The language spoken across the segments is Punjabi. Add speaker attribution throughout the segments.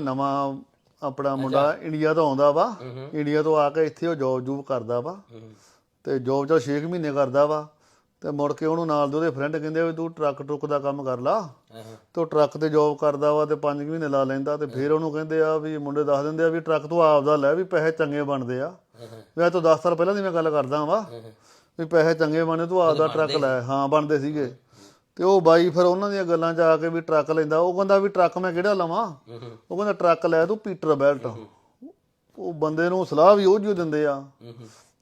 Speaker 1: ਨਵਾਂ ਆਪਣਾ ਮੁੰਡਾ ਇੰਡੀਆ ਤੋਂ ਆਉਂਦਾ ਵਾ ਇੰਡੀਆ ਤੋਂ ਆ ਕੇ ਇੱਥੇ ਉਹ ਜੋਬ ਜੂਬ ਕਰਦਾ ਵਾ। ਤੇ ਜੋਬ ਚਾ 6 ਮਹੀਨੇ ਕਰਦਾ ਵਾ। ਤੇ ਮੁੜ ਕੇ ਉਹਨੂੰ ਨਾਲ ਦੇ ਉਹਦੇ ਫਰੈਂਡ ਕਹਿੰਦੇ ਵੀ ਤੂੰ ਟਰੱਕ ਟਰੁੱਕ ਦਾ ਕੰਮ ਕਰ ਲਾ। ਤੇ ਟਰੱਕ ਤੇ ਜੋਬ ਕਰਦਾ ਵਾ ਤੇ 5 ਮਹੀਨੇ ਲਾ ਲੈਂਦਾ ਤੇ ਫਿਰ ਉਹਨੂੰ ਕਹਿੰਦੇ ਆ ਵੀ ਮੁੰਡੇ ਦੱਸ ਦਿੰਦੇ ਆ ਵੀ ਟਰੱਕ ਤੂੰ ਆਪਦਾ ਲੈ ਵੀ ਪੈਸੇ ਚੰਗੇ ਬਣਦੇ ਆ। ਮੈਂ ਤੋਂ 10 ਸਾਲ ਪਹਿਲਾਂ ਦੀ ਮੈਂ ਗੱਲ ਕਰਦਾ ਵਾ ਵੀ ਪੈਸੇ ਚੰਗੇ ਬਣੇ ਤੂੰ ਆਪਦਾ ਟਰੱਕ ਲੈ। ਹਾਂ ਬਣਦੇ ਸੀਗੇ। ਤੇ ਉਹ ਬਾਈ ਫਿਰ ਉਹਨਾਂ ਦੀਆਂ ਗੱਲਾਂ 'ਚ ਆ ਕੇ ਵੀ ਟਰੱਕ ਲੈਂਦਾ ਉਹ ਕਹਿੰਦਾ ਵੀ ਟਰੱਕ ਮੈਂ ਕਿਹੜਾ ਲਵਾਂ? ਉਹ ਕਹਿੰਦਾ ਟਰੱਕ ਲੈ ਤੂੰ ਪੀਟਰ ਬੈਲਟ। ਉਹ ਬੰਦੇ ਨੂੰ ਸਲਾਹ ਵੀ ਉਹ ਜਿਹਾ ਦਿੰਦੇ ਆ।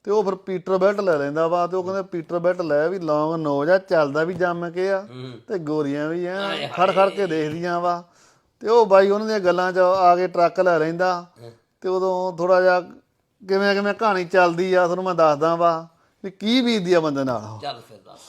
Speaker 1: ਤੇ ਉਹ ਫਿਰ ਪੀਟਰ ਬੈਲਟ ਲੈ ਲੈਂਦਾ ਵਾ ਤੇ ਉਹ ਕਹਿੰਦੇ ਪੀਟਰ ਬੈਲਟ ਲੈ ਵੀ ਲੌਂਗ ਨੋਜ ਆ ਚੱਲਦਾ ਵੀ ਜੰਮ ਕੇ ਆ ਤੇ ਗੋਰੀਆਂ ਵੀ ਐ ਖੜ ਖੜ ਕੇ ਦੇਖਦੀਆਂ ਵਾ। ਤੇ ਉਹ ਬਾਈ ਉਹਨਾਂ ਦੀਆਂ ਗੱਲਾਂ 'ਚ ਆ ਕੇ ਟਰੱਕ ਲੈ ਲੈਂਦਾ ਤੇ ਉਦੋਂ ਥੋੜਾ ਜਿਹਾ ਕਿਵੇਂ ਕਿਵੇਂ ਕਹਾਣੀ ਚੱਲਦੀ ਆ ਤੁਹਾਨੂੰ ਮੈਂ ਦੱਸਦਾ ਵਾ ਵੀ ਕੀ ਬੀਤਦੀ ਆ ਬੰਦੇ ਨਾਲ।
Speaker 2: ਚੱਲ ਫਿਰ ਦੱਸ।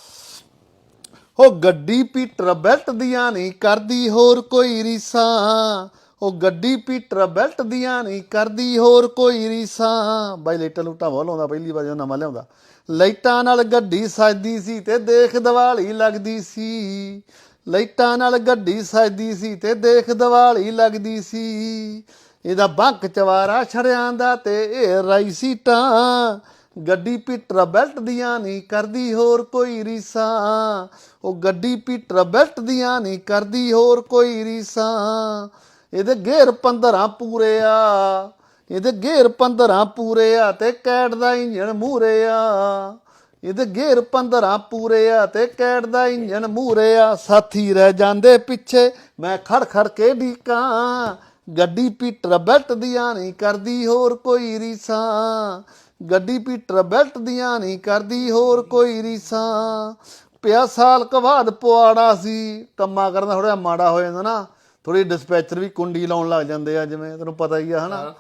Speaker 1: ਉਹ ਗੱਡੀ ਪੀਟਰ ਬੈਲਟ ਦੀਆਂ ਨਹੀਂ ਕਰਦੀ, ਹੋਰ ਕੋਈ ਰੀਸਾਂ। ਉਹ ਗੱਡੀ ਪੀਟਰ ਬੈਲਟ ਦੀਆਂ ਨਹੀਂ ਕਰਦੀ, ਹੋਰ ਕੋਈ ਰੀਸਾਂ। ਬਾਈ ਲਾਈਟਾਂ ਲੂਟਾਂ ਬਹੁਤ ਲਾਉਂਦਾ, ਪਹਿਲੀ ਵਾਰ ਜਦੋਂ ਨਵਾਂ ਲਿਆਉਂਦਾ। ਲਾਈਟਾਂ ਨਾਲ ਗੱਡੀ ਸਜਦੀ ਸੀ ਤੇ ਦੇਖ ਦੀਵਾਲੀ ਲੱਗਦੀ ਸੀ। ਲਾਈਟਾਂ ਨਾਲ ਗੱਡੀ ਸਜਦੀ ਸੀ ਤੇ ਦੇਖ ਦੀਵਾਲੀ ਲੱਗਦੀ ਸੀ। ਇਹਦਾ ਬੰਕ ਚਵਾਰਾ ਛੜਿਆਂ ਦਾ ਤੇ ਇਹ ਰਾਈ ਸੀਟਾਂ। ਗੱਡੀ ਪੀਟਰ ਬੈਲਟ ਦੀਆਂ ਨਹੀਂ ਕਰਦੀ ਹੋਰ ਕੋਈ ਰੀਸਾਂ। ਉਹ ਗੱਡੀ ਪੀਟਰ ਬੈਲਟ ਦੀਆਂ ਨਹੀਂ ਕਰਦੀ ਹੋਰ ਕੋਈ ਰੀਸਾਂ। ਇਹਦੇ ਗੇਅਰ 15 ਪੂਰੇ ਆ। ਇਹਦੇ ਗੇਅਰ 15 ਪੂਰੇ ਆ ਤੇ ਕੈਟ ਦਾ ਇੰਜਣ ਮੂਰੇ ਆ। ਇਹਦੇ ਗੇਅਰ 15 ਪੂਰੇ ਆ ਤੇ ਕੈਟ ਦਾ ਇੰਜਣ ਮੂਰੇ ਆ। ਸਾਥੀ ਰਹਿ ਜਾਂਦੇ ਪਿੱਛੇ, ਮੈਂ ਖੜ ਖੜ ਕੇ ਢੀਕਾਂ ਗੱਡੀ ਪੀਟਰ ਬੈਲਟ ਦੀਆਂ ਨਹੀਂ ਕਰਦੀ ਹੋਰ ਕੋਈ ਰੀਸਾਂ। ਗੱਡੀ ਪੀਟਰ ਬੈਲਟ ਦੀਆਂ ਨਹੀਂ ਕਰਦੀ ਹੋਰ ਕੋਈ ਰੀਸਾਂ। ਪਿਆ ਸਾਲ ਕੁ ਬਾਅਦ ਪੁਆੜਾ ਸੀ ਕੰਮਾਂ ਕਰਨ ਦਾ ਥੋੜਾ ਮਾੜਾ ਹੋ ਜਾਂਦਾ ਨਾ। ਥੋੜੀ ਡਿਸਪੈਚਰ ਵੀ ਕੁੰਡੀ ਲਾਉਣ ਲੱਗ ਜਾਂਦੇ ਆ ਜਿਵੇਂ ਤੈਨੂੰ ਪਤਾ ਹੀ ਆ ਹਨਾ।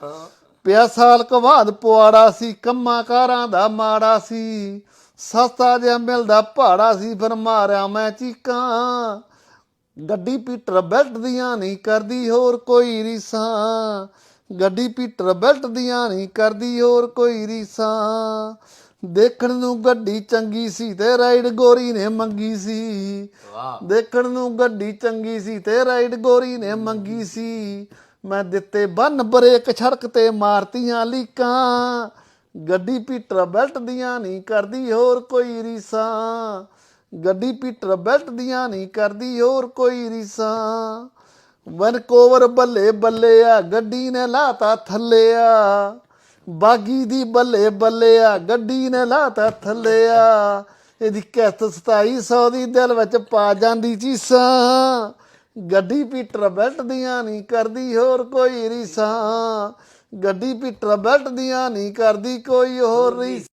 Speaker 1: ਪਿਆ ਸਾਲ ਕੁ ਬਾਅਦ ਪੁਆੜਾ ਸੀ ਕੰਮਾਂ ਕਾਰਾਂ ਦਾ ਮਾੜਾ ਸੀ। ਸਸਤਾ ਜਿਹਾ ਮਿਲਦਾ ਭਾੜਾ ਸੀ ਫਿਰ ਮਾਰਿਆ ਮੈਂ ਚੀਕਾਂ। ਗੱਡੀ ਪੀਟਰ ਬੈਲਟ ਦੀਆਂ ਨਹੀਂ ਕਰਦੀ ਹੋਰ ਕੋਈ ਰੀਸਾਂ। ਗੱਡੀ ਪੀਟਰ ਬੈਲਟ ਦੀਆਂ ਨਹੀਂ ਕਰਦੀ ਹੋਰ ਕੋਈ ਰੀਸਾਂ। ਦੇਖਣ ਨੂੰ ਗੱਡੀ ਚੰਗੀ ਸੀ ਤੇ ਰਾਈਡ ਗੋਰੀ ਨੇ ਮੰਗੀ ਸੀ।
Speaker 2: ਵਾਹ।
Speaker 1: ਦੇਖਣ ਨੂੰ ਗੱਡੀ ਚੰਗੀ ਸੀ ਤੇ ਰਾਈਡ ਗੋਰੀ ਨੇ ਮੰਗੀ ਸੀ। ਮੈਂ ਦਿੱਤੇ ਬੰਨ ਬ੍ਰੇਕ ਛੜਕ ਤੇ ਮਾਰਤੀਆਂ ਲੀਕਾਂ। ਗੱਡੀ ਪੀਟਰ ਬੈਲਟ ਦੀਆਂ ਨਹੀਂ ਕਰਦੀ ਹੋਰ ਕੋਈ ਰੀਸਾਂ। ਗੱਡੀ ਪੀਟਰ ਬੈਲਟ ਦੀਆਂ ਨਹੀਂ ਕਰਦੀ ਹੋਰ ਕੋਈ ਰੀਸਾਂ। ਵਨਕੋਵਰ ਬੱਲੇ ਬੱਲੇ ਆ, ਗੱਡੀ ਨੇ ਲਾਤਾ ਥੱਲੇ ਆ। ਬਾਗੀ ਦੀ ਬੱਲੇ ਬੱਲੇ ਆ, ਗੱਡੀ ਨੇ ਲਾਤਾ ਥੱਲੇ ਆ। ਇਹਦੀ ਕਿਸ਼ਤ 2700 ਦੀ ਦਿਲ ਵਿੱਚ ਪਾ ਜਾਂਦੀ ਚੀਸਾਂ। ਗੱਡੀ ਪੀਟਰ ਬੈਲਟ ਦੀਆਂ ਨਹੀਂ ਕਰਦੀ ਹੋਰ ਕੋਈ ਰੀਸਾਂ। ਗੱਡੀ ਪੀਟਰ ਬੈਲਟ ਦੀਆਂ ਨਹੀਂ ਕਰਦੀ ਕੋਈ ਹੋਰ ਰੀਸ